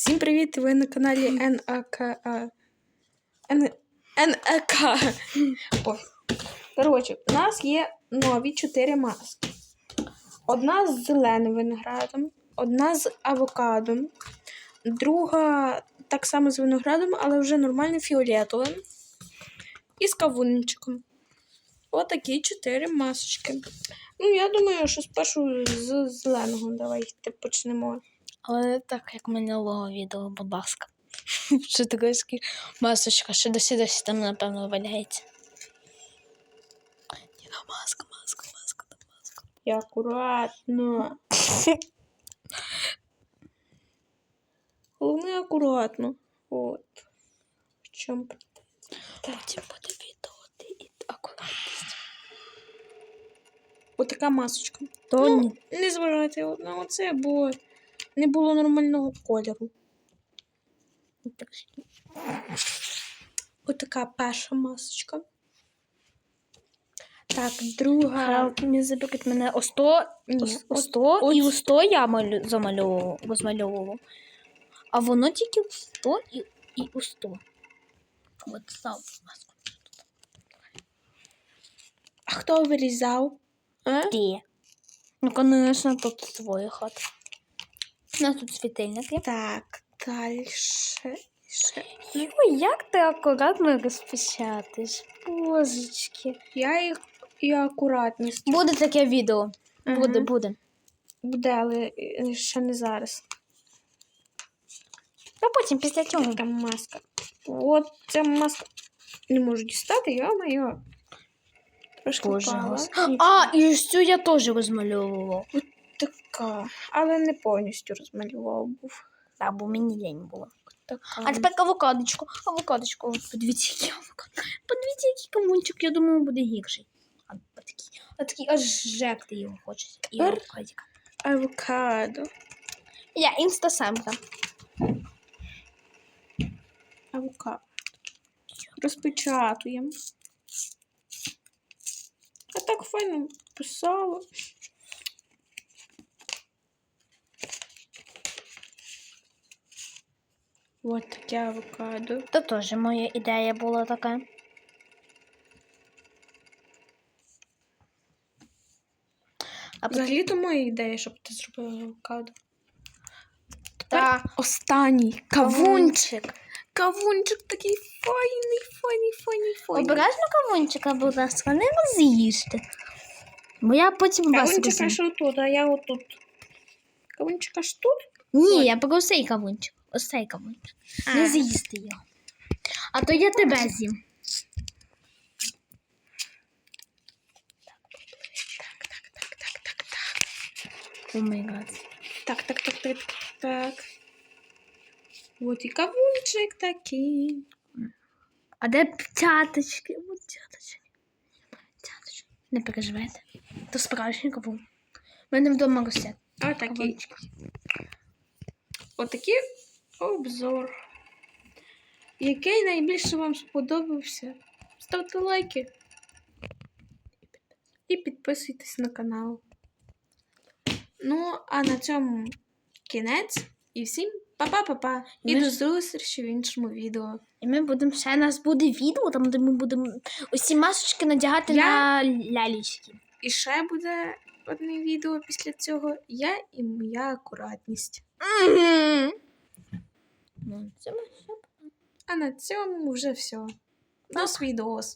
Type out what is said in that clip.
Всім привіт! Ви на каналі НАК. Н... НЕК. Ой. Коротше, у нас є нові чотири маски. Одна з зеленим виноградом, одна з авокадом, друга так само з виноградом, але вже нормально фіолетовим. І з кавунчиком. Отакі чотири масочки. Ну, я думаю, що спершу з зеленого давайте почнемо. Але не так, як минулого відео, будь ласка. Що таке масочка, що досі досі там, напевно, валяється. Ні, ну, маска, маска, маска, там маска. І акуратно. Головне акуратно. От. В чому Потім буде відео, ти і акуратність. Отака масочка. То Ну, ні. не зважайте на оце, бо Не було нормального кольору. Отака перша масочка. Так, друга. Не заберіть мене о 100, Ні, о от- 100 і от- у 100 я малю, замальовував, розмальовував. А воно тільки у 100 і, і у 100. От став маску. А хто вирізав? А? Ти. Ну, конечно, тут твоя хата. У нас тут світильники. Так, далі. Ой, як ти акуратно розпечатаєш? Божечки. Я їх і акуратність. Буде таке відео. Буде, Ага. буде. Буде, але е, ще не зараз. А потім після цього. Така маска. От ця маска. Не можу дістати, йо-моє. Трошки Боже впала. А, і ось цю я теж розмальовувала. Така. Але не повністю розмалював був. Так, бо мені лень було. Така. А тепер авокадочку. Авокадочку. Подивіться, який авокадо. Подивіться, який камунчик, я думаю, буде гірший. А такий, а такий аж жекти його хочеться. І Тепер? авокадика. Авокадо. Я інстасамка. Авокадо. Розпечатуємо. А так файно писала. От таке авокадо. Це теж моя ідея була така. А Взагалі то моя ідея, щоб ти зробила авокадо. та Останній кавунчик. Кавунчик такий файний, файний, файний, файний. Обережно кавунчика, будь ласка, не з'їжте. Бо я потім вас Кавунчик розумію. аж отут, а я отут. Кавунчик аж тут? Ні, я про цей кавунчик. Ось цей кавунчик. Не з'їсти його. А то я тебе з'їм. О май гад. Так, так, так, так, так. От і кавунчик такий. А де цяточки? От цяточки. Цяточки. Не переживайте. То справжній кавун. У мене вдома росте. Отакий. Кавунчик. Отакий обзор. Який найбільше вам сподобався? Ставте лайки. І підписуйтесь на канал. Ну, а на цьому кінець. І всім па-па-па-па. І Ми до зустрічі в іншому відео. І ми будемо ще нас буде відео, там де ми будемо усі масочки надягати Я- на лялічки. І ще буде одне відео після цього. Я і моя акуратність. Ну, це ми все. А на цьому вже все. До свідос.